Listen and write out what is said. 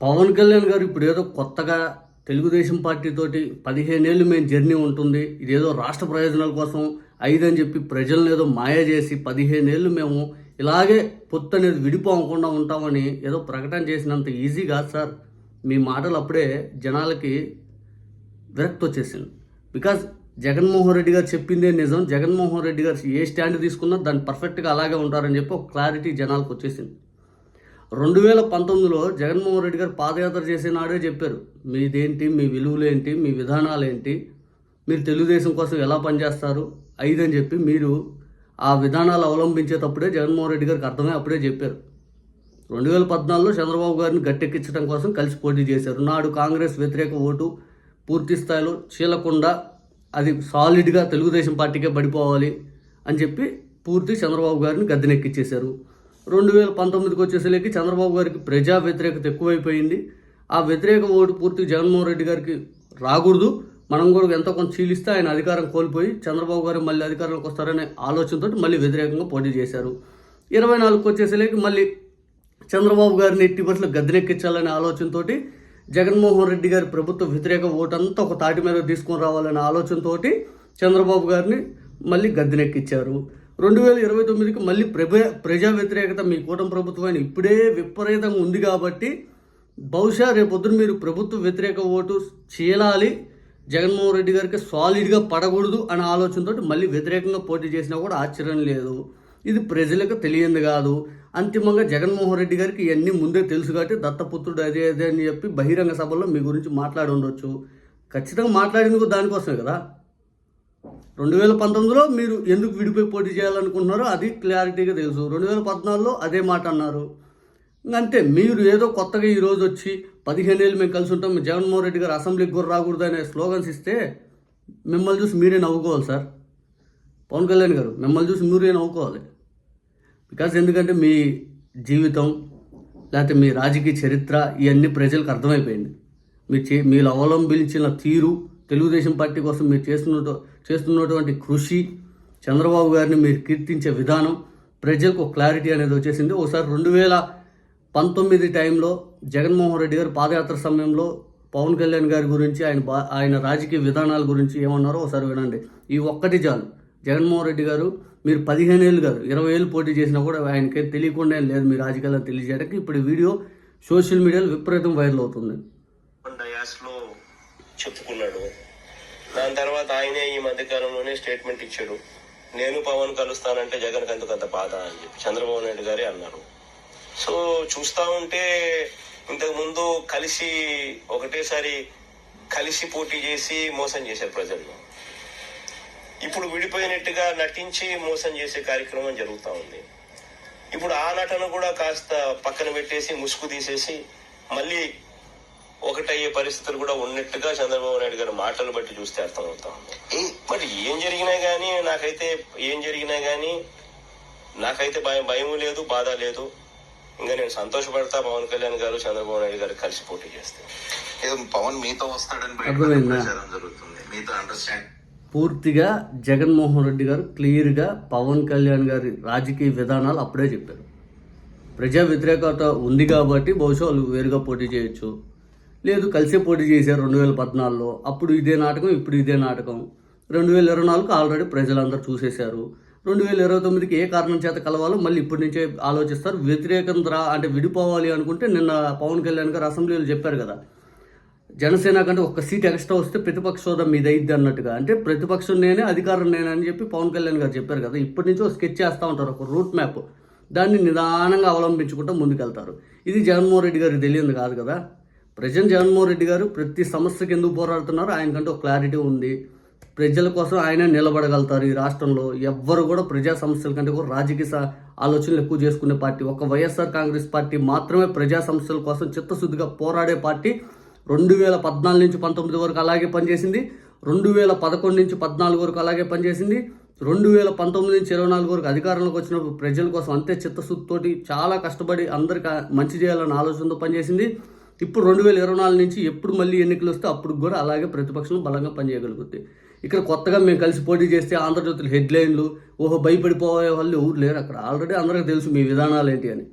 పవన్ కళ్యాణ్ గారు ఇప్పుడు ఏదో కొత్తగా తెలుగుదేశం పార్టీతోటి పదిహేనేళ్ళు మేము జర్నీ ఉంటుంది ఇదేదో రాష్ట్ర ప్రయోజనాల కోసం ఐదు అని చెప్పి ప్రజలను ఏదో మాయ చేసి పదిహేనేళ్ళు మేము ఇలాగే పొత్తు అనేది విడిపోకుండా ఉంటామని ఏదో ప్రకటన చేసినంత ఈజీ కాదు సార్. మీ మాటలు అప్పుడే జనాలకి విరక్తి వచ్చేసింది. బికాజ్ జగన్మోహన్ రెడ్డి గారు చెప్పిందే నిజం. జగన్మోహన్ రెడ్డి గారు ఏ స్టాండ్ తీసుకున్నా దాన్ని పర్ఫెక్ట్గా అలాగే ఉంటారని చెప్పి ఒక క్లారిటీ జనాలకు వచ్చేసింది. రెండు వేల పంతొమ్మిదిలో జగన్మోహన్ రెడ్డి గారు పాదయాత్ర చేసే నాడే చెప్పారు. మీదేంటి? మీ విలువలు ఏంటి మీ విధానాలు ఏంటి మీరు తెలుగుదేశం కోసం ఎలా పనిచేస్తారు? ఐదు అని చెప్పి మీరు ఆ విధానాలు అవలంబించేటప్పుడే జగన్మోహన్ రెడ్డి గారికి అర్థమై అప్పుడే చెప్పారు. రెండు వేల పద్నాలుగులో చంద్రబాబు గారిని గట్టెక్కించడం కోసం కలిసి పోటీ చేశారు. నాడు కాంగ్రెస్ వ్యతిరేక ఓటు పూర్తి స్థాయిలో చీలకుండా అది సాలిడ్గా తెలుగుదేశం పార్టీకే పడిపోవాలి అని చెప్పి పూర్తి చంద్రబాబు గారిని గద్దెనెక్కిచ్చేశారు. రెండు వేల పంతొమ్మిదికి వచ్చేసరికి చంద్రబాబు గారికి ప్రజా వ్యతిరేకత ఎక్కువైపోయింది. ఆ వ్యతిరేక ఓటు పూర్తి జగన్మోహన్ రెడ్డి గారికి రాకూడదు. మనం కూడా ఎంతో కొంత చీలిస్తే ఆయన అధికారం కోల్పోయి చంద్రబాబు గారు మళ్ళీ అధికారంలోకి వస్తారనే ఆలోచనతో మళ్ళీ వ్యతిరేకంగా పోటీ చేశారు. ఇరవై నాలుగుకి వచ్చేసరికి మళ్ళీ చంద్రబాబు గారిని ఎట్టి బస్సులో గద్దెనెక్కించాలనే ఆలోచనతోటి జగన్మోహన్ రెడ్డి గారి ప్రభుత్వ వ్యతిరేక ఓటంతా ఒక తాటి మీద తీసుకొని రావాలనే ఆలోచనతోటి చంద్రబాబు గారిని మళ్ళీ గద్దెనెక్కించారు. రెండు వేల ఇరవై తొమ్మిదికి మళ్ళీ ప్రభ ప్రజా వ్యతిరేకత మీ కూటమి ప్రభుత్వాన్ని ఇప్పుడే విపరీతంగా ఉంది కాబట్టి బహుశా రేపొద్దున మీరు ప్రభుత్వ వ్యతిరేక ఓటు చీలాలి. జగన్మోహన్ రెడ్డి గారికి సాలిడ్గా పడకూడదు అనే ఆలోచనతో మళ్ళీ వ్యతిరేకంగా పోటీ చేసినా కూడా ఆశ్చర్యం లేదు. ఇది ప్రజలకు తెలియంది కాదు. అంతిమంగా జగన్మోహన్ రెడ్డి గారికి ఇవన్నీ ముందే తెలుసు కాబట్టి దత్తపుత్రుడు అదే అదే అని చెప్పి బహిరంగ సభలో మీ గురించి మాట్లాడి ఉండొచ్చు. ఖచ్చితంగా మాట్లాడేందుకు దానికోసమే కదా. రెండు వేల పంతొమ్మిదిలో మీరు ఎందుకు విడిపోయి పోటీ చేయాలనుకుంటున్నారో అది క్లారిటీగా తెలుసు. రెండు వేల పద్నాలుగులో అదే మాట అన్నారు. అంటే అంతే మీరు ఏదో కొత్తగా ఈరోజు వచ్చి పదిహేను ఏళ్ళు మేము కలిసి ఉంటాం జగన్మోహన్ రెడ్డి గారు అసెంబ్లీకి కూడా రాకూడదు అనే స్లోగన్స్ ఇస్తే మిమ్మల్ని చూసి మీరే నవ్వుకోవాలి సార్. పవన్ కళ్యాణ్ గారు మిమ్మల్ని చూసి మీరే నవ్వుకోవాలి. బికాజ్ ఎందుకంటే మీ జీవితం లేకపోతే మీ రాజకీయ చరిత్ర ఇవన్నీ ప్రజలకు అర్థమైపోయింది. మీ చే మీరు అవలంబించిన తీరు తెలుగుదేశం పార్టీ కోసం మీరు చేస్తున్న చేస్తున్నటువంటి కృషి చంద్రబాబు గారిని మీరు కీర్తించే విధానం ప్రజలకు క్లారిటీ అనేది వచ్చేసింది. ఒకసారి రెండు వేల పంతొమ్మిది టైంలో జగన్మోహన్ రెడ్డి గారు పాదయాత్ర సమయంలో పవన్ కళ్యాణ్ గారి గురించి ఆయన బా ఆయన రాజకీయ విధానాల గురించి ఏమన్నారో ఒకసారి వినండి. ఈ ఒక్కటి చాలు. జగన్మోహన్ రెడ్డి గారు మీరు పదిహేను ఏళ్ళు గారు ఇరవై ఏళ్ళు పోటీ చేసినా కూడా ఆయనకేం తెలియకుండా లేదు మీ రాజకీయాలను తెలియజేయడానికి ఇప్పుడు వీడియో సోషల్ మీడియాలో విపరీతం వైరల్ అవుతుంది. చెప్పుకున్నాడు. దాని తర్వాత ఆయనే ఈ మధ్యకాలంలోనే స్టేట్మెంట్ ఇచ్చాడు. నేను పవన్ కలుస్తానంటే జగన్ ఎందుకు అంత బాధ అని చెప్పి చంద్రబాబు నాయుడు గారే అన్నారు. సో చూస్తా ఉంటే ఇంతకు ముందు కలిసి ఒకటేసారి కలిసి పోటీ చేసి మోసం చేశారు ప్రజలను ఇప్పుడు విడిపోయినట్టుగా నటించి మోసం చేసే కార్యక్రమం జరుగుతూ ఉంది. ఇప్పుడు ఆ నటన కూడా కాస్త పక్కన పెట్టేసి ముసుగు తీసేసి మళ్ళీ ఒకటయ్యే పరిస్థితులు కూడా ఉన్నట్టుగా చంద్రబాబు నాయుడు గారి మాటలు బట్టి చూస్తే అర్థమవుతా ఉంది. బట్ ఏం జరిగినా గానీ నాకైతే ఏం జరిగినా గానీ నాకైతే భయం భయం లేదు బాధ లేదు. ఇంకా నేను సంతోషపడతా పవన్ కళ్యాణ్ గారు చంద్రబాబు నాయుడు గారు కలిసి పోటీ చేస్తే. ఏదో పవన్ మీతో వస్తాడని జరుగుతుంది. మీతో అండర్స్టాండ్ పూర్తిగా జగన్మోహన్ రెడ్డి గారు క్లియర్గా పవన్ కళ్యాణ్ గారి రాజకీయ విధానాలు అప్పుడే చెప్పారు. ప్రజా వ్యతిరేకత ఉంది కాబట్టి బహుశా వాళ్ళు వేరుగా పోటీ చేయొచ్చు. లేదు కలిసే పోటీ చేశారు రెండు వేల పద్నాలుగులో. అప్పుడు ఇదే నాటకం ఇప్పుడు ఇదే నాటకం. రెండు వేల ఇరవై నాలుగు ఆల్రెడీ ప్రజలందరూ చూసేశారు. రెండు వేల ఇరవై తొమ్మిదికి ఏ కారణం చేత కలవాలో మళ్ళీ ఇప్పటి నుంచే ఆలోచిస్తారు. వ్యతిరేకం రా అంటే విడిపోవాలి అనుకుంటే నిన్న పవన్ కళ్యాణ్ గారు అసెంబ్లీలో చెప్పారు కదా. జనసేన కంటే ఒక్క సీట్ ఎక్స్ట్రా వస్తే ప్రతిపక్ష హోదా మీద అయింది అన్నట్టుగా. అంటే ప్రతిపక్షం నేనే అధికారం నేనని చెప్పి పవన్ కళ్యాణ్ గారు చెప్పారు కదా. ఇప్పటి నుంచి స్కెచ్ చేస్తూ ఉంటారు ఒక రూట్ మ్యాప్. దాన్ని నిదానంగా అవలంబించుకుంటూ ముందుకెళ్తారు. ఇది జగన్మోహన్ రెడ్డి గారికి తెలియదు కాదు కదా. ప్రజెంట్ జగన్మోహన్ రెడ్డి గారు ప్రతి సమస్యకి ఎందుకు పోరాడుతున్నారు? ఆయనకంటే ఒక క్లారిటీ ఉంది. ప్రజల కోసం ఆయన నిలబడగలుగుతారు ఈ రాష్ట్రంలో. ఎవ్వరు కూడా ప్రజా సమస్యల కంటే కూడా రాజకీయ ఆలోచనలు ఎక్కువ చేసుకునే పార్టీ. ఒక వైఎస్ఆర్ కాంగ్రెస్ పార్టీ మాత్రమే ప్రజా సమస్యల కోసం చిత్తశుద్ధిగా పోరాడే పార్టీ రెండు వేల పద్నాలుగు నుంచి పంతొమ్మిది వరకు అలాగే పనిచేసింది. రెండు వేల పదకొండు నుంచి పద్నాలుగు వరకు అలాగే పనిచేసింది. రెండు వేల పంతొమ్మిది నుంచి ఇరవై నాలుగు వరకు అధికారంలోకి వచ్చినప్పుడు ప్రజల కోసం అంతే చిత్తశుద్ధితోటి చాలా కష్టపడి అందరికీ మంచి చేయాలన్న ఆలోచనతో పనిచేసింది. ఇప్పుడు రెండు వేల ఇరవై నాలుగు నుంచి ఎప్పుడు మళ్ళీ ఎన్నికలు వస్తే అప్పుడు కూడా అలాగే ప్రతిపక్షం బలంగా పనిచేయగలుగుతుంది ఇక్కడ కొత్తగా మేము కలిసి పోటీ చేస్తే ఆంధ్రజ్యోతులు హెడ్లైన్లు ఓహో భయపడిపోయే వాళ్ళు ఎవరు లేరు అక్కడ. ఆల్రెడీ అందరికీ తెలుసు మీ విధానాలు ఏంటి అని.